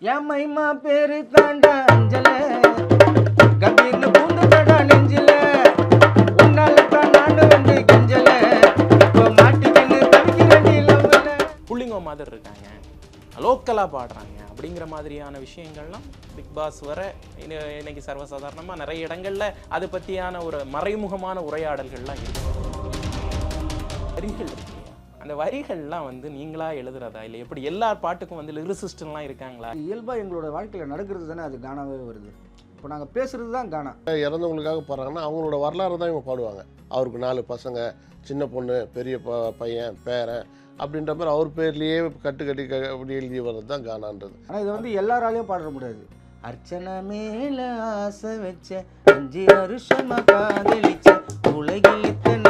என் மைமா பேரு தாண்டா அஞ்சல. கம்பீர்னு பூந்துடா நெஞ்சில. உன்னால தான் நாடு வந்து கெஞ்சல. இப்போ மாட்டிக்கின்னு தவிக்கிறேன் புள்ளிங்கோ மாதிரி இருக்காங்க. லோக்கலாக பாடுறாங்க. அப்படிங்கிற மாதிரியான விஷயங்கள்லாம் பிக் பாஸ் வர இன்னைக்கு சர்வசாதாரணமாக நிறைய இடங்களில் அது பற்றியான ஒரு மறைமுகமான உரையாடல்கள்லாம் இருக்கு. வரிகள் அந்த வரிகள்லாம் வந்து நீங்களா எழுதுறதா? இல்லை எப்படி எல்லா பாட்டுக்கும் வந்து லிரிசிஸ்டன்லாம் இருக்காங்களா? இயல்பாக எங்களோட வாழ்க்கையில் நடக்கிறது தானே அது கானாவே வருது. இப்போ நாங்கள் பேசுறது தான் கானா. இறந்தவங்களுக்காக பாடுறாங்கன்னா அவங்களோட வரலாறு தான் இவங்க பாடுவாங்க. அவருக்கு நாலு பசங்க சின்ன பொண்ணு பெரிய ப பையன் பேரன் அப்படின்ற மாதிரி அவர் பேர்லேயே கட்டு கட்டி அப்படி எழுதி வர்றது தான் கானான்றது. ஆனால் இதை வந்து எல்லாராலையும் பாட முடியாது. அர்ச்சனை மேல ஆசை வச்ச அஞ்சு வருஷமா காதலிச்ச உலகில் இத்தனை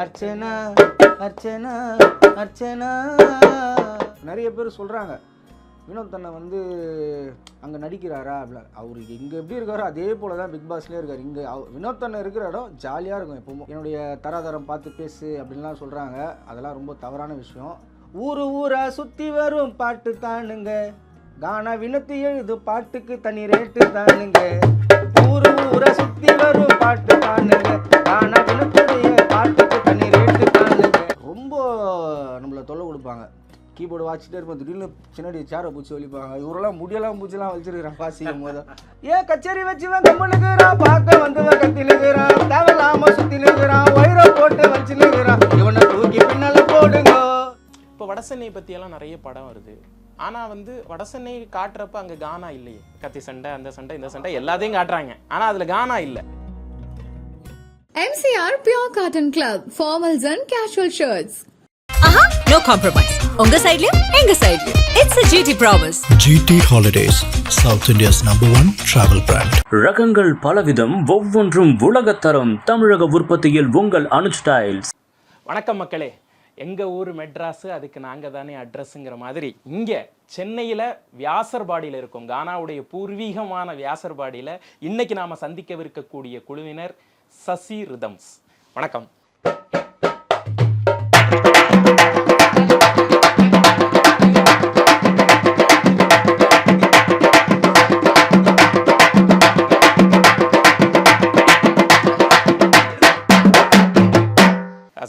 அர்ச்சனா அர்ச்சனா அர்ச்சனா. நிறைய பேர் சொல்கிறாங்க வினோத் தன்னை வந்து அங்கே நடிக்கிறாரா? அப்படின்னா அவர் இங்கே எப்படி இருக்காரோ அதே போல தான் பிக் பாஸ்லேயே இருக்கார். இங்கே வினோத் தன்னை இருக்கிற இடம் ஜாலியாக இருக்கும் எப்பவும். என்னுடைய தராதரம் பார்த்து பேசு அப்படின்லாம் சொல்கிறாங்க அதெல்லாம் ரொம்ப தவறான விஷயம். ஊரு ஊரா சுற்றி வரும் பாட்டு தானுங்க. கானா வினத்து எழுது பாட்டுக்கு தனி ரேட்டு தானுங்க. ஊரு ஊரா சுற்றி வரும் பாட்டு தான் கீபோர்டு வாச்சிட்டே இருப்போம். திடீர்னு பின்னாடி சேரை பூச்சி வலிப்பாங்க. இவரெல்லாம் முடியெல்லாம் பூச்சிலாம் வச்சிருக்கிறான் வாசிக்கும் போது. ஏன் கச்சேரி வச்சுவன் கம்மனுக்குறான் பார்க்க வந்தவன் கத்தினுக்குறான் தேவையில்லாம சுத்தினுக்குறான் ஒயரை போட்டு வச்சுனுக்குறான் இவனை தூக்கி பின்னால போடுங்க. இப்போ வடசென்னை பற்றியெல்லாம் நிறைய படம் வருது. ஆனால் வந்து வடசென்னை காட்டுறப்ப அங்கே கானா இல்லையே. கத்தி சண்டை அந்த சண்டை இந்த சண்டை எல்லாத்தையும் காட்டுறாங்க. ஆனால் அதில் கானா இல்லை. MCR Pure Cotton Club, formals and casual shirts. ஆஹா நோ காம்ப்ரமைஸ் உங்க சைடுலயும் எங்க சைடுலயும் it's a GT promise GT Holidays, South India's number one travel brand. ரகங்கள் பலவிதம் ஒவ்வொன்றும் உலகத்தரம். தமிழக உற்பத்தியில் உங்கள் அனு ஸ்டைல்ஸ் வணக்கம் மக்களே. எங்கள் ஊர் மெட்ராஸு அதுக்கு நாங்கள் தானே அட்ரஸுங்கிற மாதிரி. இங்கே சென்னையில் வியாசர்பாடியில் இருக்கோம். கானாவுடைய பூர்வீகமான வியாசர்பாடியில் இன்னைக்கு நாம் சந்திக்கவிருக்கக்கூடிய குழுவினர் சசி ரிதம்ஸ். வணக்கம்.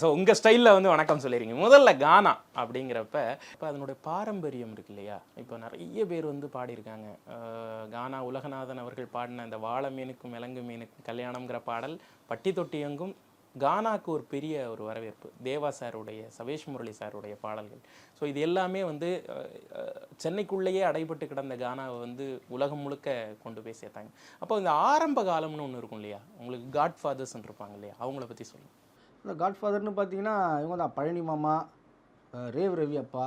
ஸோ உங்கள் ஸ்டைலில் வந்து வணக்கம் சொல்லிடுறீங்க முதல்ல கானா அப்படிங்கிறப்ப இப்போ அதனுடைய பாரம்பரியம் இருக்கு இல்லையா? இப்போ நிறைய பேர் வந்து பாடியிருக்காங்க. கானா உலகநாதன் அவர்கள் பாடின இந்த வாழை மீனுக்கும் விலங்கு மீனுக்கும் கல்யாணம்ங்கிற பாடல் பட்டி தொட்டி எங்கும் கானாக்கு ஒரு பெரிய ஒரு வரவேற்பு. தேவா சாருடைய சவேஷ் முரளி சாருடைய பாடல்கள். ஸோ இது எல்லாமே வந்து சென்னைக்குள்ளேயே அடைபட்டு கிடந்த கானாவை வந்து உலகம் முழுக்க கொண்டு போய் சேர்த்தாங்க. அப்போ இந்த ஆரம்ப காலம்னு ஒன்று இருக்கும் இல்லையா? உங்களுக்கு காட் ஃபாதர்ஸ்ன்னு இருப்பாங்க இல்லையா? அவங்கள பற்றி சொல்லுங்கள் இந்த காட்ஃபாதர்னு பார்த்தீங்கன்னா இவங்க தான் பழனி மாமா ரேவ் ரவி அப்பா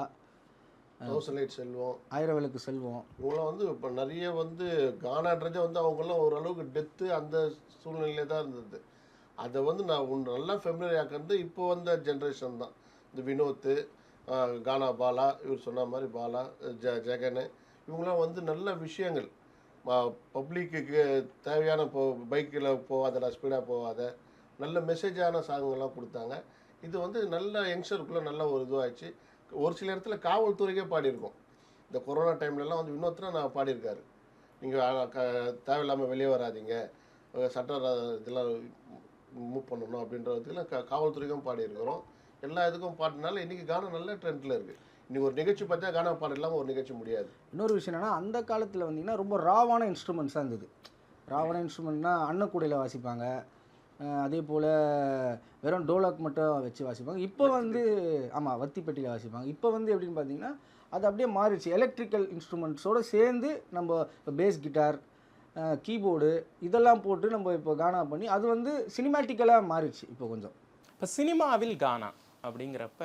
ரோசலைட் செல்வம். ஆயிரவிளக்கு செல்வம். இவங்களாம் வந்து இப்போ நிறைய வந்து கானான்றதே வந்து அவங்கெல்லாம் ஓரளவுக்கு டெத்து அந்த சூழ்நிலையில தான் இருந்தது. அதை வந்து நான் ஒன்று நல்லா ஃபெமிலியர் ஆக்கிறது இப்போ வந்த ஜென்ரேஷன் தான். இந்த வினோத்து கானா பாலா இவர் சொன்ன மாதிரி பாலா ஜ ஜெகன் இவங்களாம் வந்து நல்ல விஷயங்கள். பப்ளிக்கு தேவையான போ பைக்கில் போகாதடா ஸ்பீடாக போகாத நல்ல மெசேஜான சாங்கெல்லாம் கொடுத்தாங்க. இது வந்து நல்ல யங்ஸ்டருக்குள்ளே நல்ல ஒரு இதுவாகிடுச்சு ஒரு சில இடத்துல காவல்துறைக்கே பாடியிருக்கோம். இந்த கொரோனா டைம்லலாம் வந்து இன்னொருத்தர நான் பாடியிருக்காரு. நீங்கள் தேவையில்லாமல் வெளியே வராதீங்க. அஹ் சட்ட இதெல்லாம் மூவ் பண்ணணும் அப்படின்றதுக்கெல்லாம் க காவல்துறைக்கும் பாடியிருக்கிறோம். எல்லா இதுக்கும் பாடினால இன்றைக்கி கானம் நல்ல ட்ரெண்டில் இருக்குது இன்னைக்கு ஒரு நிகழ்ச்சி பார்த்தா கானா பாட இல்லாமல் ஒரு நிகழ்ச்சி முடியாது. இன்னொரு விஷயம் என்னென்னா அந்த காலத்தில் வந்தீங்கன்னா ரொம்ப ராவான இன்ஸ்ட்ருமெண்ட்ஸாக இருந்தது. ராவான இன்ஸ்ட்ருமெண்ட்னா அன்னக்கூடையில் வாசிப்பாங்க. அதே போல் வெறும் டோலக் மட்டும் வச்சு வாசிப்பாங்க. இப்போ வந்து ஆமாம் வத்தி பெட்டியில் வாசிப்பாங்க. இப்போ வந்து எப்படின்னு பார்த்தீங்கன்னா அது அப்படியே மாறிடுச்சு. எலக்ட்ரிக்கல் இன்ஸ்ட்ருமெண்ட்ஸோடு சேர்ந்து நம்ம பேஸ் கிட்டார் கீபோர்டு இதெல்லாம் போட்டு நம்ம இப்போ கானா பண்ணி அது வந்து சினிமேட்டிக்கலாக மாறிடுச்சு இப்போ கொஞ்சம். இப்போ சினிமாவில் கானா அப்படிங்கிறப்ப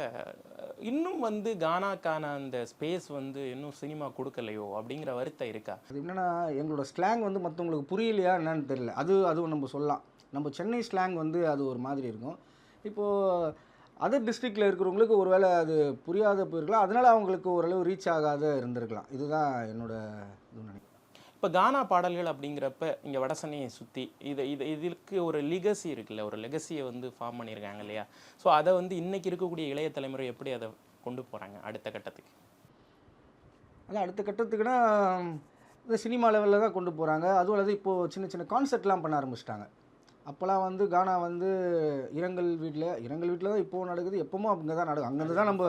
இன்னும் வந்து கானாக்கான அந்த ஸ்பேஸ் வந்து இன்னும் சினிமா கொடுக்கலையோ அப்படிங்கிற வருத்தம் இருக்கா? அது என்னென்னா எங்களோட ஸ்லாங் வந்து மற்றவங்களுக்கு புரியலையா என்னன்னு தெரியல. அது அதுவும் நம்ம சொல்லலாம். நம்ம சென்னை ஸ்லாங் வந்து அது ஒரு மாதிரி இருக்கும். இப்போது அதர் டிஸ்ட்ரிக்டில் இருக்கிறவங்களுக்கு ஒருவேளை அது புரியாத போயிருக்கலாம். அதனால் அவங்களுக்கு ஓரளவு ரீச் ஆகாத இருந்திருக்கலாம். இதுதான் என்னோட இது நினைக்கிறேன். இப்போ கானா பாடல்கள் அப்படிங்கிறப்ப இங்கே வடசென்னையை சுற்றி இது இது இதுக்கு ஒரு லிகசி இருக்குல்ல? ஒரு லெகசியை வந்து ஃபார்ம் பண்ணியிருக்காங்க இல்லையா? ஸோ அதை வந்து இன்னைக்கு இருக்கக்கூடிய இளைய தலைமுறை எப்படி அதை கொண்டு போகிறாங்க அடுத்த கட்டத்துக்கு? அதான் அடுத்த கட்டத்துக்குன்னா இந்த சினிமா லெவலில் தான் கொண்டு போகிறாங்க அதுவும் அல்லது இப்போது சின்ன சின்ன கான்செர்ட்லாம் பண்ண ஆரம்பிச்சிட்டாங்க. அப்போல்லாம் வந்து கானா வந்து இரங்கல் வீட்டில் இரங்கல் வீட்டில் தான் இப்போவும் நடக்குது எப்பவும் அங்கே தான் நடக்கும் அங்கேருந்து தான் நம்ம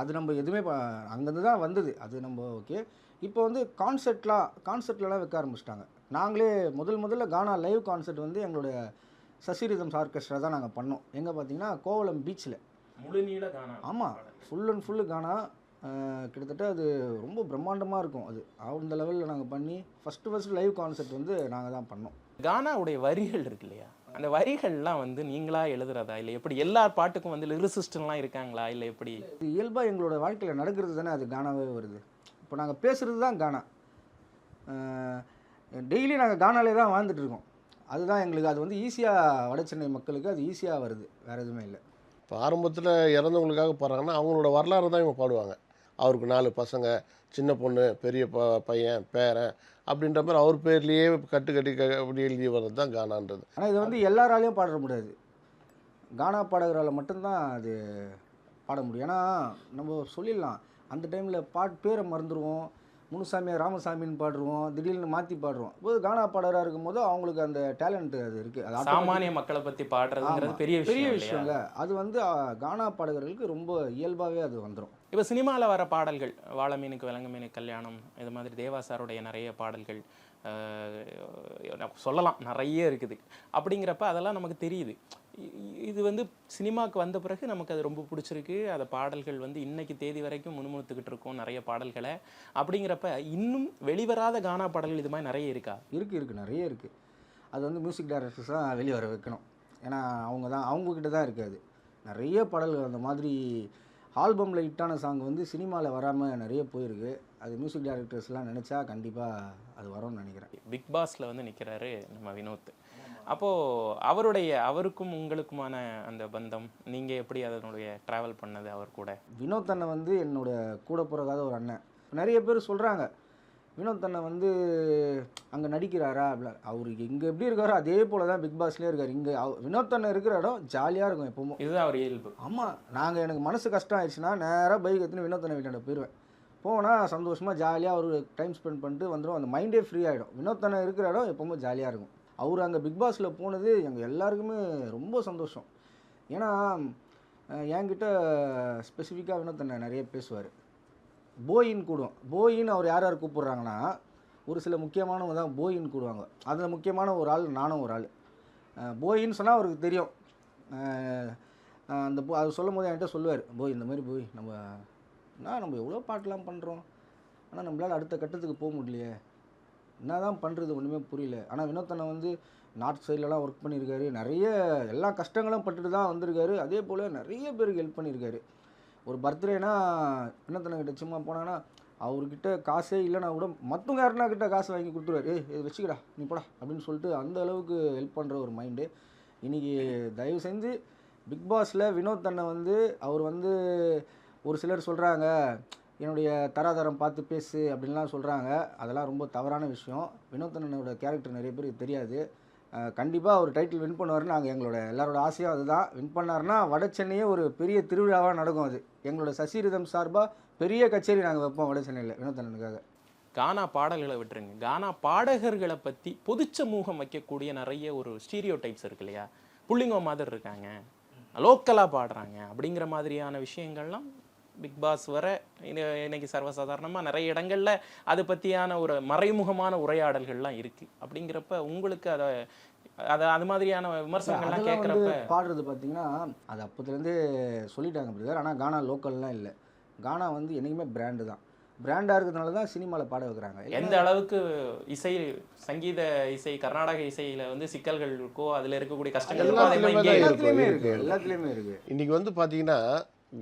அது நம்ம எதுவுமே அங்கேருந்து தான் வந்தது. அது நம்ம ஓகே. இப்போ வந்து கான்செர்ட்லாம் கான்செர்ட்லலாம் வைக்க ஆரம்பிச்சிட்டாங்க. நாங்களே முதல் முதல்ல கானா லைவ் கான்செர்ட் வந்து எங்களுடைய சசிரிதம் ஆர்கெஸ்ட்ரா தான் நாங்கள் பண்ணோம். எங்கே பார்த்தீங்கன்னா கோவளம் பீச்சில் முழு நீள கானா. ஆமாம் ஃபுல் அண்ட் ஃபுல்லு கானா. கிட்டத்தட்ட அது ரொம்ப பிரம்மாண்டமாக இருக்கும் அது. அந்த லெவலில் நாங்கள் பண்ணி ஃபஸ்ட்டு ஃபஸ்ட்டு லைவ் கான்செர்ட் வந்து நாங்கள் தான் பண்ணோம். கானாவுடைய வரிகள் இருக்கு இல்லையா? அந்த வரிகள்லாம் வந்து நீங்களா எழுதுறதா? இல்லை எப்படி எல்லா பாட்டுக்கும் வந்து லிரிசிஸ்டன்லாம் இருக்காங்களா? இல்லை எப்படி? இது இயல்பாக எங்களோட வாழ்க்கையில் நடக்கிறது தானே அது கானாவே வருது. இப்போ நாங்கள் பேசுகிறது தான் கானா. டெய்லி நாங்கள் கானாலே தான் வாழ்ந்துட்டு இருக்கோம். அதுதான் எங்களுக்கு அது வந்து ஈஸியாக வட சென்னை மக்களுக்கு அது ஈஸியாக வருது. வேறு எதுவுமே இல்லை. இப்போ ஆரம்பத்தில் இறந்தவங்களுக்காக பாடுறாங்கன்னா அவங்களோட வரலாறு தான் இவங்க பாடுவாங்க. அவருக்கு நாலு பசங்க சின்ன பொண்ணு பெரிய ப பையன் பேரன் அப்படின்ற மாதிரி அவர் பேர்லேயே கட்டு கட்டி க- அப்படி எழுதி வர்றது தான் கானான்றது. ஆனால் இதை வந்து எல்லாராலையும் பாட முடியாது. கானா பாடகரால் மட்டும்தான் அது பாட முடியும். ஏன்னா நம்ம சொல்லிடலாம். அந்த டைமில் பாட் பேரை மறந்துடுவோம் முனுசாமியை ராமசாமின்னு பாடுருவோம் திடீர்னு மாற்றி பாடுறோம். போது கானா பாடகராக இருக்கும்போது அவங்களுக்கு அந்த டேலண்ட் அது இருக்குது அது சாமானிய மக்களை பத்தி பாடுறதுங்கிறது. பெரிய விஷயம் பெரிய இல்லையா? விஷயங்க அது வந்து கானா பாடகர்களுக்கு ரொம்ப இயல்பாகவே அது வந்துடும் இப்போ சினிமாவில் வர பாடல்கள் வாழை மீனுக்கு விலங்கு மீனுக்கு கல்யாணம் இது மாதிரி தேவா சாருடைய நிறைய பாடல்கள் சொல்லலாம் நிறைய இருக்குது. அப்படிங்கிறப்ப அதெல்லாம் நமக்கு தெரியுது. இது வந்து சினிமாவுக்கு வந்த பிறகு நமக்கு அது ரொம்ப பிடிச்சிருக்கு. அந்த பாடல்கள் வந்து இன்னைக்கு தேதி வரைக்கும் முணுமுணுத்துக்கிட்டு இருக்கோம் நிறைய பாடல்களை. அப்படிங்கிறப்ப இன்னும் வெளிவராத கானா பாடல்கள் இது மாதிரி நிறைய இருக்கா? இருக்குது இருக்குது நிறைய இருக்குது அது வந்து மியூசிக் டைரக்டர்ஸ் தான் வெளியே வர வைக்கணும். ஏன்னா அவங்க தான் அவங்கக்கிட்ட தான் இருக்காது நிறைய பாடல்கள் அந்த மாதிரி ஆல்பமில் ஹிட்டான சாங் வந்து சினிமாவில் வராமல் நிறைய போயிருக்கு. அது மியூசிக் டைரக்டர்ஸ்லாம் நினச்சா கண்டிப்பாக அது வரும்னு நினைக்கிறேன். பிக் பாஸ்ல வந்து நிற்கிறாரு நம்ம வினோத். அப்போது அவருடைய அவருக்கும் உங்களுக்குமான அந்த பந்தம் நீங்கள் எப்படி அதனுடைய ட்ராவல் பண்ணது அவர் கூட? வினோத் அண்ணன் வந்து என்னோட கூட பிறகாத ஒரு அண்ணன். நிறைய பேர் சொல்கிறாங்க வினோத் அண்ணன் வந்து அங்கே நடிக்கிறாரா? அப்படிலாம் அவருக்கு இங்கே எப்படி இருக்காரோ அதே போல தான் பிக் பாஸ்லேயே இருக்கார். இங்கே வினோத் அண்ணன் இருக்கிற இடம் ஜாலியாக இருக்கும் எப்பவும். இதுதான் அவர் இயல்பு ஆமாம் நாங்கள் எனக்கு மனசு கஷ்டம் ஆயிடுச்சுன்னா நேராக பைக் எடுத்துன்னு வினோத்தனை வீட்டாண்ட போயிடுவேன் போனால் சந்தோஷமாக ஜாலியாக ஒரு டைம் ஸ்பெண்ட் பண்ணிட்டு வந்துடும் அந்த மைண்டே ஃப்ரீ ஆகிடும் வினோத்தனை இருக்கிற இடம் எப்பவுமே ஜாலியாக இருக்கும். அவர் அங்கே பிக் பாஸில் போனது எங்கள் எல்லாருக்குமே ரொம்ப சந்தோஷம். ஏன்னா என்கிட்ட ஸ்பெசிஃபிக்காக வினோத்தனை நிறைய பேசுவார். போயின்னு கூடுவோம் போயின்னு அவர் யார் யார் கூப்பிட்றாங்கன்னா ஒரு சில முக்கியமானவங்க தான் போயின்னு கூடுவாங்க. அதில் முக்கியமான ஒரு ஆள் நானும் ஒரு ஆள். போயின்னு சொன்னால் அவருக்கு தெரியும். அந்த போ அது சொல்லும் போது என்கிட்ட சொல்லுவார் போய் இந்த மாதிரி போய் நம்ம என்ன நம்ம எவ்வளோ பாட்டெலாம் பண்ணுறோம் ஆனால் நம்மளால் அடுத்த கட்டத்துக்கு போக முடியலையே. என்ன தான் பண்ணுறது ஒன்றுமே புரியல. ஆனால் வினோத்தனை வந்து நார்த் சைட்லலாம் ஒர்க் பண்ணியிருக்காரு நிறைய எல்லா கஷ்டங்களும் பட்டுட்டு தான் வந்திருக்காரு. அதே போல் நிறைய பேருக்கு ஹெல்ப் பண்ணியிருக்காரு ஒரு பர்த்டேனா வினோத்தனை கிட்ட சும்மா போனாங்கன்னா அவர்கிட்ட காசே இல்லைனா கூட மற்றவங்க யாருனா கிட்ட காசு வாங்கி கொடுத்துருவாரு. ஏய் இது வச்சுக்கடா நீ போடா அப்படின்னு சொல்லிட்டு அந்த அளவுக்கு ஹெல்ப் பண்ணுற ஒரு மைண்டு இன்றைக்கி தயவு செஞ்சு பிக் பாஸில் வினோத் அண்ணன் வந்து அவர் வந்து ஒரு சிலர் சொல்கிறாங்க என்னுடைய தராதரம் பார்த்து பேசு அப்படின்லாம் சொல்கிறாங்க அதெல்லாம் ரொம்ப தவறான விஷயம். வினோத் அண்ணனோட கேரக்டர் நிறைய பேருக்கு தெரியாது. கண்டிப்பாக அவர் டைட்டில் வின் பண்ணுவார்னு நாங்கள் எங்களோட எல்லாரோட ஆசையும் அதுதான். வின் பண்ணாருன்னா வட சென்னையே ஒரு பெரிய திருவிழாவாக நடக்கும் அது. எங்களோட சசிரிதம் சார்பாக பெரிய கச்சேரி நாங்கள் வைப்போம் வட சென்னையில் கானா பாடல்களை விட்டுருங்க. கானா பாடகர்களை பற்றி பொது சமூகம் வைக்கக்கூடிய நிறைய ஒரு ஸ்டீரியோ டைப்ஸ் இருக்கு இல்லையா? புள்ளிங்கோ மாதிரி இருக்காங்க. லோக்கலாக பாடுறாங்க. அப்படிங்கிற மாதிரியான விஷயங்கள்லாம் பிக் பாஸ் வர இன்னைக்கு சர்வசாதாரணமாக நிறைய இடங்களில் அது பற்றியான ஒரு மறைமுகமான உரையாடல்கள்லாம் இருக்குது அப்படிங்கிறப்ப உங்களுக்கு அதை அதை அது மாதிரியான விமர்சனங்கள்லாம் கேட்குறப்ப பாடுறது பார்த்தீங்கன்னா அது அப்போதுலேருந்தே சொல்லிட்டாங்க பிரதர். ஆனால் கானா லோக்கல்லாம் இல்லை. கானா வந்து என்றைக்குமே பிராண்டு தான். பிராண்டாக இருக்கிறதுனால தான் சினிமாவில் பாட வைக்கிறாங்க. எந்த அளவுக்கு இசை சங்கீத இசை கர்நாடக இசையில வந்து சிக்கல்கள் இருக்கோ அதுல இருக்கக்கூடிய கஷ்டங்கள் எல்லாத்துலயுமே இங்கே தான் இருக்கு. எல்லாத்துலேயுமே இருக்கு, இருக்குது இருக்கு. எல்லாத்துலேயுமே இருக்குது இன்றைக்கி வந்து பார்த்தீங்கன்னா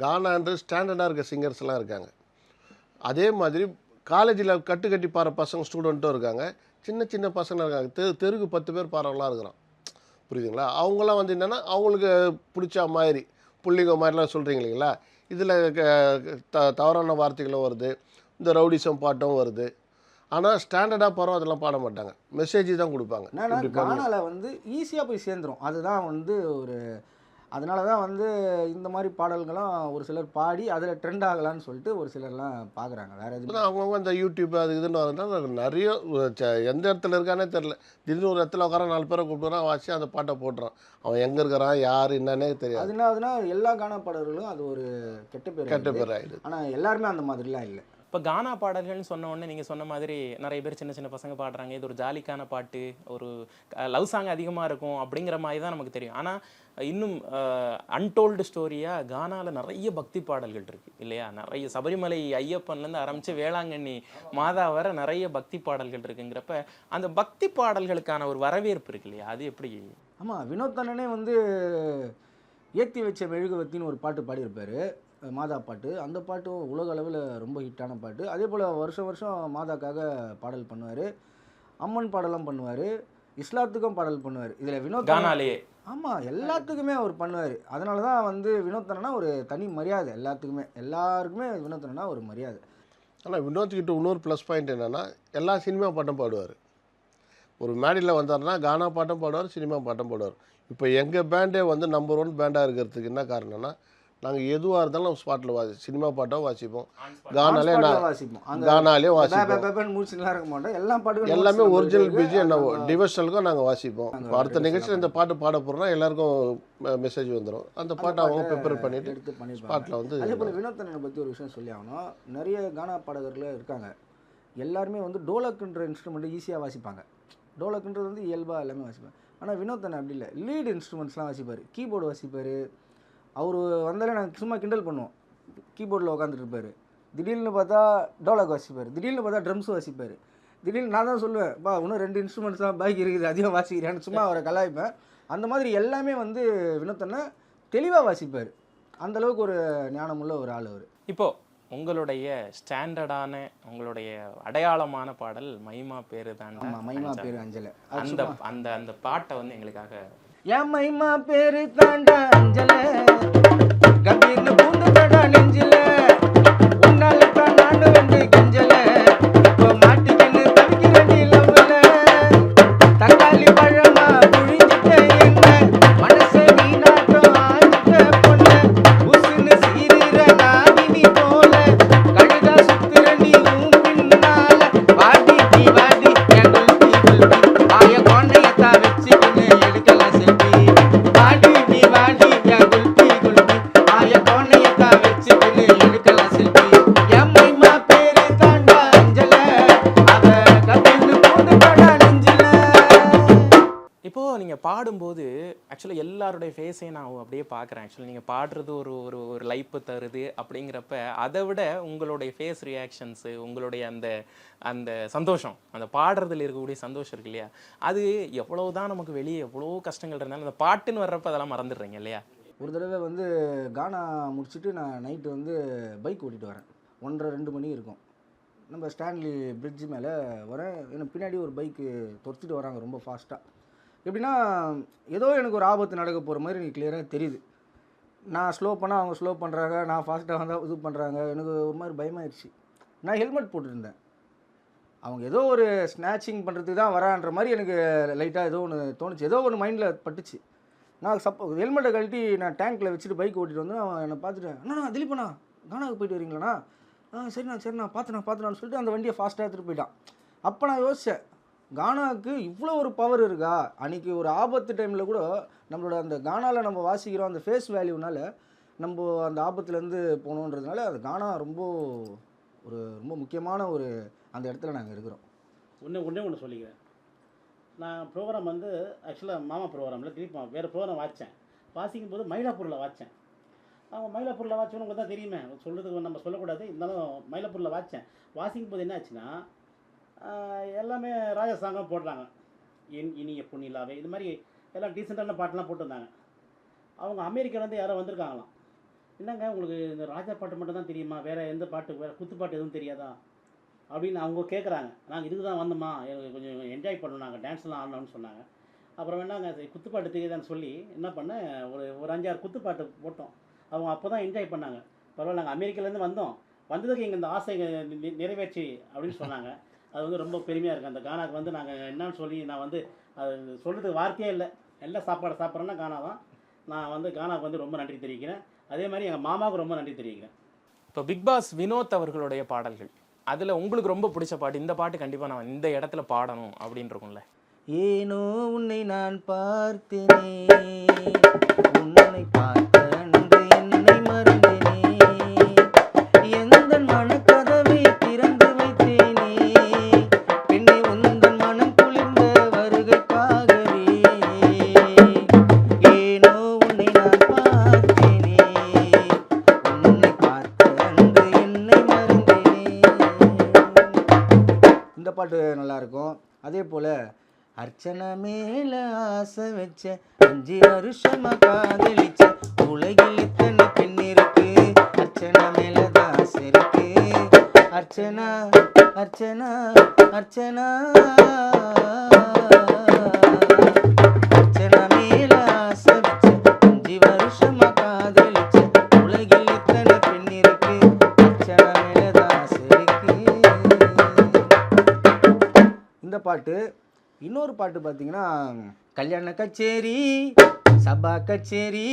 கானான்ற ஸ்டாண்டர்டாக இருக்க சிங்கர்ஸ்லாம் இருக்காங்க. அதே மாதிரி காலேஜில் கட்டு கட்டி பாடுற பசங்க ஸ்டூடெண்ட்டும் இருக்காங்க. சின்ன சின்ன பசங்க இருக்காங்க தெரு தெருக்கு பத்து பேர் பாடுறவங்களாம் இருக்கிறான் புரியுதுங்களா? அவங்களாம் வந்து என்னென்னா அவங்களுக்கு பிடிச்ச மாதிரி புள்ளிங்க மாதிரிலாம் சொல்கிறீங்க இல்லைங்களா? இதில் த தவறான வார்த்தைகளும் வருது. இந்த ரவுடிசம் பாட்டும் வருது. ஆனால் ஸ்டாண்டர்டாக பாடுறோம் அதெல்லாம் பாட மாட்டாங்க. மெசேஜ் தான் கொடுப்பாங்க. கானால வந்து ஈஸியாக போய் சேர்ந்துரும். அதுதான் வந்து ஒரு அதனால தான் வந்து இந்த மாதிரி பாடல்களும் ஒரு சிலர் பாடி அதில் ட்ரெண்ட் ஆகலான்னு சொல்லிட்டு ஒரு சிலர்லாம் பார்க்குறாங்க வேற எதுவும் அவங்கவுங்க இந்த யூடியூப் அது இதுன்னு வரதுனால நிறைய எந்த இடத்துல இருக்கானே தெரில திடீர்னு ஒரு இடத்துல உட்கார நாலு பேரை கூப்பிட்டுறான் வாசி அந்த பாட்டை போட்டுறான். அவன் எங்கே இருக்கிறான் யார் என்னன்னே தெரியாது. அது என்ன ஆகுதுன்னா எல்லா கானா பாடல்களும் அது ஒரு கெட்ட பேர் கெட்ட. பேர் ஆயிடுது. ஆனால் எல்லாருமே அந்த மாதிரிலாம் இல்லை. இப்போ கானா பாடல்கள்னு சொன்ன உடனே நீங்கள் சொன்ன மாதிரி நிறைய பேர் சின்ன சின்ன பசங்க பாடுறாங்க. இது ஒரு ஜாலிக்கான பாட்டு ஒரு லவ் சாங் அதிகமாக இருக்கும் அப்படிங்கிற மாதிரி தான் நமக்கு தெரியும். ஆனால் இன்னும் அன்டோல்டு ஸ்டோரியாக கானாவில் நிறைய பக்தி பாடல்கள் இருக்குது இல்லையா? நிறைய சபரிமலை ஐயப்பன்லேருந்து ஆரம்பித்து வேளாங்கண்ணி மாதா வர நிறைய பக்தி பாடல்கள் இருக்குங்கிறப்ப அந்த பக்தி பாடல்களுக்கான ஒரு வரவேற்பு இருக்கு இல்லையா? அது எப்படி? ஆமாம் வினோத் அண்ணனே வந்து ஏற்றி வச்ச மெழுகுவத்தின்னு ஒரு பாட்டு பாடியிருப்பார். மாதா பாட்டு. அந்த பாட்டும் உலக அளவில் ரொம்ப ஹிட்டான பாட்டு. அதே போல் வருஷம் வருஷம் மாதாக்காக பாடல் பண்ணுவார். அம்மன் பாடலாம் பண்ணுவார். இஸ்லாத்துக்கும் பாடல் பண்ணுவார். இதில் வினோத் கானாலே ஆமாம் எல்லாத்துக்குமே அவர் பண்ணுவார். அதனால தான் வந்து வினோத் அண்ணனா ஒரு தனி மரியாதை. எல்லாத்துக்குமே எல்லாருக்குமே வினோத் அண்ணனா ஒரு மரியாதை. ஆனால் வினோத்கிட்ட இன்னொரு ப்ளஸ் பாயிண்ட் என்னென்னா எல்லா சினிமா பாட்டும் பாடுவார். ஒரு மேடையில் வந்தாருன்னா கானா பாட்டும் பாடுவார் சினிமா பாட்டும் பாடுவார். இப்போ எங்கள் பேண்டே வந்து நம்பர் ஒன் பேண்டாக இருக்கிறதுக்கு என்ன காரணம்னா நாங்கள் எதுவாக இருந்தாலும் ஸ்பாட்டில் வாசி சினிமா பாட்டும் வாசிப்போம். கானாலே நான் வாசிப்போம். கானாலே வாசிப்போம். மூச்சுலாம் இருக்க மாட்டோம். எல்லா பாட்டுக்கும் எல்லாமே ஒரிஜினல் பிஜி என்ன இருக்கு. டிவர்ஷனுக்கும் நாங்கள் வாசிப்போம். அடுத்த நிகழ்ச்சியில் இந்த பாட்டு பாட போகிறோம்னா எல்லாருக்கும் மெசேஜ் வந்துடும் அந்த பாட்டை அவங்க ப்ரிப்பேர் பண்ணிட்டு எடுத்து பண்ணிருப்பாங்க ஸ்பாட்டில் வந்து அதே போல் வினோத்தனனை பற்றி ஒரு விஷயம் சொல்லி ஆகணும். நிறைய கானா பாடகர்கள் இருக்காங்க. எல்லாருமே வந்து டோலக்குன்ற இன்ஸ்ட்ருமெண்ட்டை ஈஸியாக வாசிப்பாங்க. டோலக்குன்றது வந்து இயல்பாக எல்லாமே வாசிப்பாங்க. ஆனால் வினோத்தனை அப்படி இல்லை. லீட் இன்ஸ்ட்ருமெண்ட்ஸ்லாம் வாசிப்பார். கீபோர்டு வாசிப்பார். அவர் வந்தாலே நாங்கள் சும்மா கிண்டல் பண்ணுவோம். கீபோர்டில் உட்காந்துட்டு இருப்பார். திடீர்னு பார்த்தா டோலக் வாசிப்பார். திடீர்னு பார்த்தா ட்ரம்ஸ் வாசிப்பார். திடீர்னு நான் தான் சொல்லுவேன் பா இன்னும் ரெண்டு இன்ஸ்ட்ருமெண்ட்ஸ் தான் பாக்கி இருக்குது அதிகம் வாசிக்கிறேன்னு. சும்மா அவரை கலாய்ப்பேன். அந்த மாதிரி எல்லாமே வந்து வினோத்தனை தெளிவாக வாசிப்பார். அந்த அளவுக்கு ஒரு ஞானமுள்ள ஒரு ஆள் அவர். இப்போ உங்களுடைய ஸ்டாண்டர்டான உங்களுடைய அடையாளமான பாடல் மைமா பேரு ஆமாம் மைமா பேர் அஞ்சலை. அந்த அந்த அந்த பாட்டை வந்து எங்களுக்காக என் மைமா பேரு தாண்டா அஞ்சல. எல்லாருடைய ஃபேஸையும் நான் அப்படியே பார்க்குறேன். ஆக்சுவலி நீங்கள் பாடுறது ஒரு ஒரு ஒரு லைப்பு தருது அப்படிங்கிறப்ப அதை விட உங்களுடைய ஃபேஸ் ரியாக்ஷன்ஸு உங்களுடைய அந்த அந்த சந்தோஷம் அந்த பாடுறதுல இருக்கக்கூடிய சந்தோஷம் இருக்கு இல்லையா? அது எவ்வளோ தான் நமக்கு வெளியே எவ்வளோ கஷ்டங்கள் இருந்தாலும் அந்த பாட்டுன்னு வர்றப்ப அதெல்லாம் மறந்துடுறீங்க இல்லையா? ஒரு தடவை வந்து கானா முடிச்சுட்டு நான் நைட்டு வந்து பைக் ஓட்டிட்டு வரேன். ஒன்றரை ரெண்டு மணி இருக்கும். நம்ம ஸ்டான்லி பிரிட்ஜு மேலே வரேன் எனக்கு பின்னாடி ஒரு பைக்கு துரத்திட்டு வராங்க ரொம்ப ஃபாஸ்ட்டாக எப்படின்னா ஏதோ எனக்கு ஒரு ஆபத்து நடக்க போகிற மாதிரி எனக்கு கிளியராக தெரியுது. நான் ஸ்லோ பண்ணால் அவங்க ஸ்லோ பண்ணுறாங்க நான் ஃபாஸ்ட்டாக வந்தால் இது பண்ணுறாங்க எனக்கு ஒரு மாதிரி பயமாயிடுச்சு நான் ஹெல்மெட் போட்டுருந்தேன் அவங்க ஏதோ ஒரு ஸ்நாச்சிங் பண்ணுறதுக்கு தான் வரான்ற மாதிரி எனக்கு லைட்டாக ஏதோ ஒன்று தோணுச்சு. ஏதோ ஒன்று மைண்டில் பட்டுச்சு. நான் சப்போ ஹெல்மெட்டை கழட்டி நான் டேங்க்கில் வச்சுட்டு பைக் ஓட்டிட்டு வந்து அவன் என்னை பார்த்துட்டு அண்ணா திலீப்பண்ணா கானாவுக்கு போயிட்டு வரீங்களாண்ணா ஆ சரிண்ணா சரிண்ணா பார்த்துண்ணா பார்த்துண்ணான்னு சொல்லிட்டு அந்த வண்டியை ஃபாஸ்ட்டாக எடுத்துகிட்டு போயிட்டான். அப்போ நான் யோசித்தேன் கானாவுக்கு இவ்வளோ ஒரு பவர் இருக்கா? அன்றைக்கி ஒரு ஆபத்து டைமில் கூட நம்மளோட அந்த கானாவில் நம்ம வாசிக்கிறோம் அந்த ஃபேஸ் வேல்யூனால நம்ம அந்த ஆபத்துலேருந்து போகணுன்றதுனால அது கானா ரொம்ப ஒரு ரொம்ப முக்கியமான ஒரு அந்த இடத்துல நாங்கள் இருக்கிறோம். ஒன்று ஒன்றே ஒன்று சொல்லிக்கிறேன். நான் ப்ரோக்ராம் வந்து ஆக்சுவலாக மாமா ப்ரோக்ராமில் திருப்பி வேறு ப்ரோக்ராம் வாச்சேன் வாசிக்கும் போது மயிலாப்பூரில் வாச்சேன் அவங்க மயிலாப்பூரில் வாச்சோன்னு உங்களுக்கு தான் தெரியுமே. சொல்கிறதுக்கு நம்ம சொல்லக்கூடாது. இருந்தாலும் மயிலாப்பூரில் வாச்சேன் வாசிக்கும் போது என்ன ஆச்சுன்னா எல்லாமே ராஜா சாங்கம் போடுறாங்க. என் இனிய புண்ணிலாவே இது மாதிரி எல்லாம் டீசெண்டான பாட்டெலாம் போட்டிருந்தாங்க. அவங்க அமெரிக்காலேருந்து யாரோ வந்திருக்காங்களாம். என்னங்க உங்களுக்கு இந்த ராஜா பாட்டு மட்டும் தான் தெரியுமா? வேறு எந்த பாட்டு வேறு குத்து பாட்டு எதுவும் தெரியாதா? அப்படின்னு அவங்க கேட்குறாங்க நாங்கள் இதுக்கு தான் வந்தோமா கொஞ்சம் என்ஜாய் பண்ணோம் நாங்கள் டான்ஸ்லாம் ஆடணும்னு சொன்னாங்க. அப்புறம் என்னங்க குத்துப்பாட்டு தெரியுதான்னு சொல்லி என்ன பண்ணேன் ஒரு ஒரு அஞ்சாறு குத்துப்பாட்டு போட்டோம். அவங்க அப்போ தான் என்ஜாய் பண்ணாங்க. பரவாயில்ல நாங்கள் அமெரிக்காலேருந்து வந்தோம். வந்ததுக்கு எங்கள் இந்த ஆசை நிறைவேற்றி அப்படின்னு சொன்னாங்க. அது வந்து ரொம்ப பெருமையாக இருக்குது அந்த கானாக்கு வந்து நாங்கள் என்னன்னு சொல்லி நான் வந்து அது சொல்கிறதுக்கு வார்த்தையே இல்லை. நல்ல சாப்பாடு சாப்பிட்றோன்னா கானா தான். நான் வந்து கானாவுக்கு வந்து ரொம்ப நன்றி தெரிவிக்கிறேன். அதே மாதிரி எங்கள் மாமாவுக்கு ரொம்ப நன்றி தெரிவிக்கிறேன். இப்போ பிக் பாஸ் வினோத் அவர்களுடைய பாடல்கள் அதுல உங்களுக்கு ரொம்ப பிடிச்ச பாட்டு இந்த பாட்டு கண்டிப்பா நான் இந்த இடத்துல பாடணும் அப்படின்னு இருக்கும்ல. ஏனோ உன்னை நான் பார்த்தேனே. அதே போல் அர்ச்சனை மேல ஆசை வச்ச அஞ்சு வருஷமா காதலிச்ச உலகில் இத்தனை பெண் இருக்கு. அர்ச்சனை மேல தான் இருக்கு. அர்ச்சனா அர்ச்சனா அர்ச்சனா. பாட்டு. இன்னொரு பாட்டு பார்த்தீங்கன்னா கல்யாண கச்சேரி சபா கச்சேரி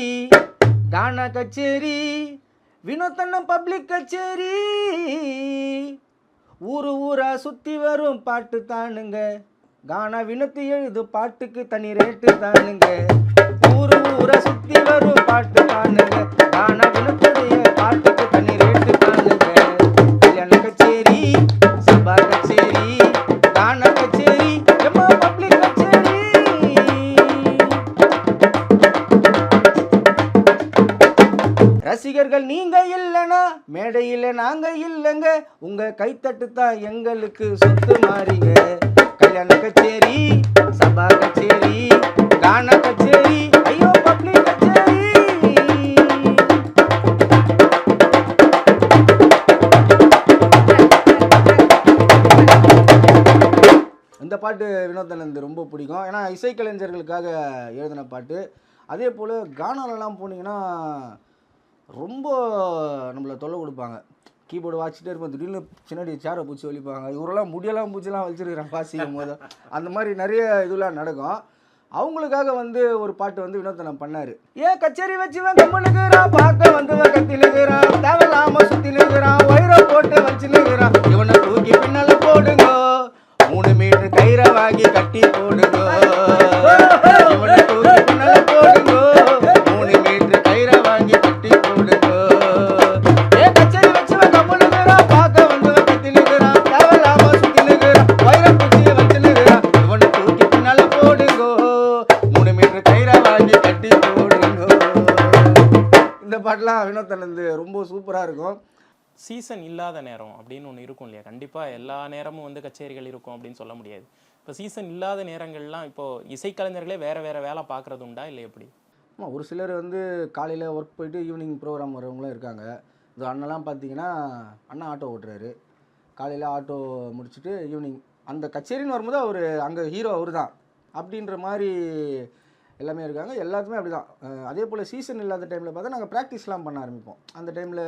கானா கச்சேரி வினோத்தண்ணம் பப்ளிக் கச்சேரி. ஊரு ஊரா சுற்றி வரும் பாட்டு தானுங்க. கானா வினத்து எழுது பாட்டுக்கு தனி ரேட்டு தானுங்க. ஊரு ஊரா சுற்றி வரும் பாட்டு தானுங்க. நாங்க இல்லைங்க. உங்க கைத்தட்டு தான் எங்களுக்கு சொத்து மாறிங்க. கல்யாண கச்சேரி சபா கச்சேரி கான கச்சேரி ஐயோ பப்ளிக் கச்சேரி. இந்த பாட்டு வினோதனந்து ரொம்ப பிடிக்கும். ஏன்னா இசைக்கலைஞர்களுக்காக எழுதின பாட்டு. அதே போல் கானாலெல்லாம் போனீங்கன்னா ரொம்ப நம்மளை தொல்லை கொடுப்பாங்க. கீபோர்டு வாசிச்சிட்டே இருப்போம். திடீர்னு சின்னாடி சேரை பூச்சி ஒழிப்பாங்க இவரெல்லாம் முடியெல்லாம் பூச்சிலாம் வச்சிருக்கிறேன் பாசிக்கும் போது. அந்த மாதிரி நிறைய இதெல்லாம் நடக்கும். அவங்களுக்காக வந்து ஒரு பாட்டு வந்து வினோதனம் பண்ணார். ஏன் கச்சேரி வச்சுவன் கம்மனுக்குறான் பார்க்க வந்தவன் கத்தினுக்குறான் தேவையில்லாம சுத்தினுக்குறான் வயிறை போட்டு வச்சுனுக்குறான் இவனை இந்த பாட்டெலாம் வினோத்தனந்து ரொம்ப சூப்பராக இருக்கும். சீசன் இல்லாத நேரம் அப்படின்னு ஒன்று இருக்கும் இல்லையா? கண்டிப்பாக எல்லா நேரமும் வந்து கச்சேரிகள் இருக்கும் அப்படின்னு சொல்ல முடியாது. இப்போ சீசன் இல்லாத நேரங்கள்லாம் இப்போ இசைக்கலைஞர்களே வேற வேற வேலை பார்க்கறது உண்டா இல்லை எப்படி? ஆமாம் ஒரு சிலர் வந்து காலையில் ஒர்க் போயிட்டு ஈவினிங் ப்ரோக்ராம் வரவங்களும் இருக்காங்க. இது அண்ணெல்லாம் பார்த்தீங்கன்னா அண்ணா ஆட்டோ ஓட்டுறாரு. காலையில் ஆட்டோ முடிச்சுட்டு ஈவினிங் அந்த கச்சேரின்னு வரும்போது அவர் அங்கே ஹீரோ அவர் தான் அப்படின்ற மாதிரி எல்லாமே இருக்காங்க. எல்லாத்துமே அப்படி தான் அதே போல் சீசன் இல்லாத டைமில் பார்த்தா நாங்கள் ப்ராக்டிஸ்லாம் பண்ண ஆரம்பிப்போம். அந்த டைமில்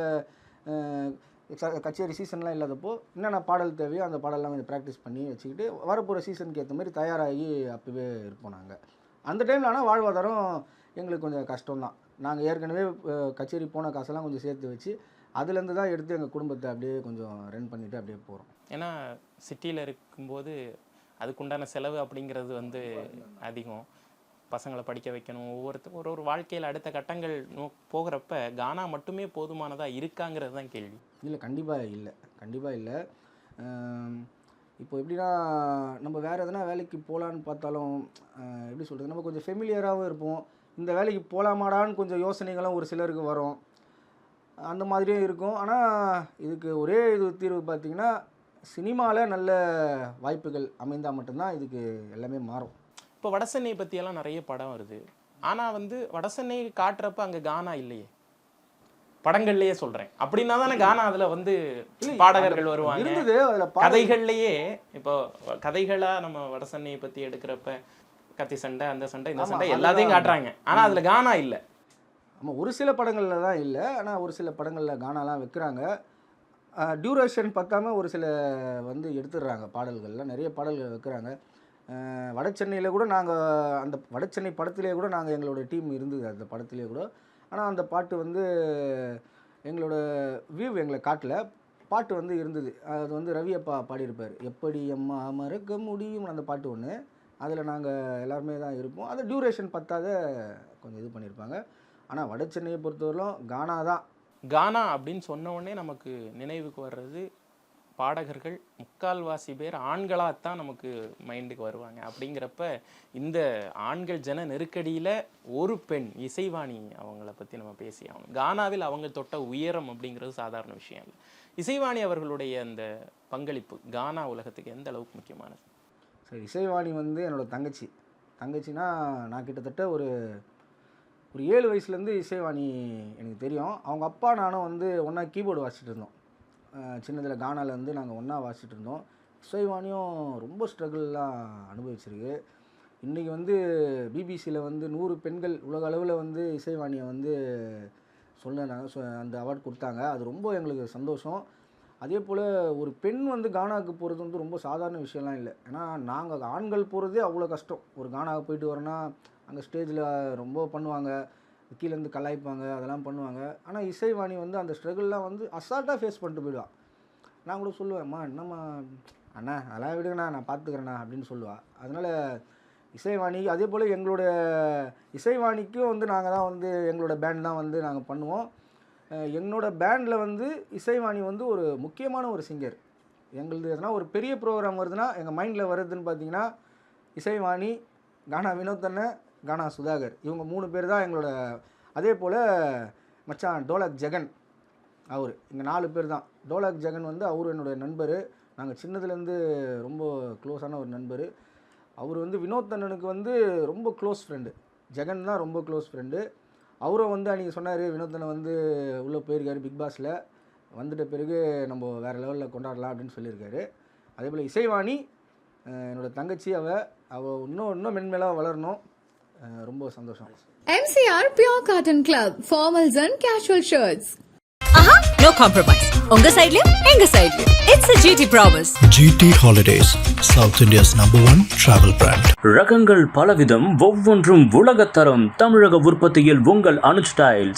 கச்சேரி சீசன்லாம் இல்லாதப்போ என்னென்ன பாடல் தேவையோ அந்த பாடல்லாம் கொஞ்சம் ப்ராக்டிஸ் பண்ணி வச்சுக்கிட்டு வரப்போகிற சீசனுக்கு ஏற்ற மாதிரி தயாராகி அப்போவே இருப்போம் நாங்கள் அந்த டைமில் ஆனால் வாழ்வாதாரம் எங்களுக்கு கொஞ்சம் கஷ்டம்தான். நாங்கள் ஏற்கனவே கச்சேரி போன காசெல்லாம் கொஞ்சம் சேர்த்து வச்சு அதுலேருந்து தான் எடுத்து எங்கள் குடும்பத்தை அப்படியே கொஞ்சம் ரன் பண்ணிவிட்டு அப்படியே போகிறோம் ஏன்னா சிட்டியில் இருக்கும்போது அதுக்குண்டான செலவு அப்படிங்கிறது வந்து அதிகம். பசங்களை படிக்க வைக்கணும் ஒவ்வொருத்தரும் ஒரு ஒரு வாழ்க்கையில் அடுத்த கட்டங்கள் நோ போகிறப்ப கானா மட்டுமே போதுமானதாக இருக்காங்கிறது தான் கேள்வி. இல்லை கண்டிப்பாக இல்லை. கண்டிப்பாக இல்லை. இப்போ எப்படின்னா நம்ம வேறு எதனா வேலைக்கு போகலான்னு பார்த்தாலும் எப்படி சொல்கிறது நம்ம கொஞ்சம் ஃபெமிலியராகவும் இருப்போம். இந்த வேலைக்கு போகலாமாடான்னு கொஞ்சம் யோசனைகளும் ஒரு சிலருக்கு வரும். அந்த மாதிரியும் இருக்கும். ஆனால் இதுக்கு ஒரே இது தீர்வு பார்த்தீங்கன்னா சினிமாவில் நல்ல வாய்ப்புகள் அமைந்தால் மட்டும்தான் இதுக்கு எல்லாமே மாறும். இப்போ வடசென்னை பற்றியெல்லாம் நிறைய படம் வருது. ஆனால் வந்து வடசென்னை காட்டுறப்ப அங்கே கானா இல்லையே. படங்கள்லயே சொல்கிறேன் அப்படின்னா தானே கானா அதில் வந்து பாடகர்கள் வருவாங்க. இருந்தது அதில் பாடல் கதைகள்லயே இப்போ கதைகளா நம்ம வடசென்னையை பத்தி எடுக்கிறப்ப கத்தி சண்டை அந்த சண்டை இந்த ஆமா, சண்டை. எல்லாத்தையும் காட்டுறாங்க. ஆனா அதுல கானா இல்ல. ஆமாம் ஒரு சில படங்களில் தான் இல்லை. ஆனால் ஒரு சில படங்களில் கானாலாம் வைக்கிறாங்க. டியூரேஷன் பார்க்காம ஒரு சில வந்து எடுத்துடுறாங்க பாடல்கள்லாம். நிறைய பாடல்கள் வைக்கிறாங்க. வட சென்னையில் கூட நாங்கள் அந்த வட சென்னை படத்திலே கூட நாங்கள் எங்களோட டீம் இருந்தது. அந்த படத்திலே கூட. ஆனால் அந்த பாட்டு வந்து எங்களோட வியூ எங்களை காட்டல. பாட்டு வந்து இருந்தது. அது வந்து ரவி அப்பா பாடியிருப்பார். எப்படி அம்மா மறக்க முடியும்? அந்த பாட்டு ஒன்று அதில் நாங்கள் எல்லாருமே தான் இருப்போம். அது டியூரேஷன் பத்தாத கொஞ்சம் இது பண்ணியிருப்பாங்க. ஆனால் வட சென்னையை பொறுத்தவரையிலும் கானா தான். கானா அப்படின்னு சொன்ன உடனே நமக்கு நினைவுக்கு வர்றது பாடகர்கள் முக்கால்வாசி பேர் ஆண்களாகத்தான் நமக்கு மைண்டுக்கு வருவாங்க. அப்படிங்கிறப்ப இந்த ஆண்கள் ஜன நெருக்கடியில் ஒரு பெண் இசைவாணி அவங்கள பற்றி நம்ம பேசி ஆகணும். கானாவில் அவங்க தொட்ட உயரம் அப்படிங்கிறது சாதாரண விஷயம் இல்லை. இசைவாணி அவர்களுடைய அந்த பங்களிப்பு கானா உலகத்துக்கு எந்த அளவுக்கு முக்கியமானது? சார் இசைவாணி வந்து என்னோட தங்கச்சி. தங்கச்சினா நான் கிட்டத்தட்ட ஒரு ஒரு ஏழு வயசுலேருந்து இசைவாணி எனக்கு தெரியும். அவங்க அப்பா நானும் வந்து ஒன்றா கீபோர்டு வாசிச்சுட்டு இருந்தோம். சின்னதில் கானாலேருந்து நாங்கள் ஒன்றா வாசிச்சுட்டு இருந்தோம். இசைவாணியும் ரொம்ப ஸ்ட்ரகிள்லாம் அனுபவிச்சிருக்கு. இன்றைக்கி வந்து பிபிசியில் வந்து நூறு பெண்கள் உலக அளவில் வந்து இசைவாணியை வந்து சொன்னாங்க சொ- அந்த அவார்ட் கொடுத்தாங்க. அது ரொம்ப எங்களுக்கு சந்தோஷம். அதே போல் ஒரு பெண் வந்து கானாவுக்கு போகிறது வந்து ரொம்ப சாதாரண விஷயம்லாம் இல்லை. ஏன்னா நாங்கள் ஆண்கள் போகிறதே அவ்வளோ கஷ்டம். ஒரு கானாவுக்கு போயிட்டு வரோன்னா அங்கே ஸ்டேஜில் ரொம்ப பண்ணுவாங்க. கீழேருந்து கலாய்ப்பாங்க அதெல்லாம் பண்ணுவாங்க. ஆனால் இசைவாணி வந்து அந்த ஸ்ட்ரகிள்லாம் வந்து அசால்ட்டாக ஃபேஸ் பண்ணிட்டு போயிடுவான் நான் கூட சொல்லுவேன்ம்மா என்னம்மா? அண்ணா அதெல்லாம் விடுங்கண்ணா நான் பார்த்துக்கிறேண்ணா அப்படின்னு சொல்லுவாள் அதனால் இசைவாணி அதே போல் எங்களோட இசைவாணிக்கும் வந்து நாங்கள் தான் வந்து எங்களோட பேண்ட் தான் வந்து நாங்கள் பண்ணுவோம். என்னோடய பேண்டில் வந்து இசைவாணி வந்து ஒரு முக்கியமான ஒரு சிங்கர் எங்களுது எதனா ஒரு பெரிய ப்ரோக்ராம் வருதுன்னா எங்கள் மைண்டில் வருதுன்னு பார்த்தீங்கன்னா இசைவாணி கானா வினோத் கானா சுதாகர். இவங்க மூணு பேர் தான் எங்களோட அதே போல் மச்சான் டோலக் ஜெகன் அவர். இங்கே நாலு பேர் தான் டோலக் ஜெகன் வந்து அவர் என்னுடைய நண்பர். நாங்கள் சின்னதுலேருந்து ரொம்ப க்ளோஸான ஒரு நண்பர். அவர் வந்து வினோத் அண்ணனுக்கு வந்து ரொம்ப க்ளோஸ் ஃப்ரெண்டு. ஜெகன் தான் ரொம்ப க்ளோஸ் ஃப்ரெண்டு. அவரும் வந்து அன்றைக்கி சொன்னார் வினோத் அண்ணன் வந்து உள்ளே போயிருக்காரு பிக் பாஸில். வந்துட்ட பிறகு நம்ம வேறு லெவலில் கொண்டாடலாம் அப்படின்னு சொல்லியிருக்காரு. அதே போல் இசைவாணி என்னோடய என்னோட தங்கச்சி அவள் அவள் இன்னும் இன்னும் மென்மேலாக வளரணும். ரொம்ப சந்தோஷம் MCR Pure Cotton Club, formals and casual shirts. Aha, no compromise. உங்க சைடுலயும் எங்க சைடுலயும். It's a GT promise. GT Holidays, South India's number one travel brand. ரகங்கள் பலவிதம் ஒவ்வொன்றும் உலகத்தரம் தமிழக உற்பத்தியில் உங்கள் அனுஜ் டைல்ஸ்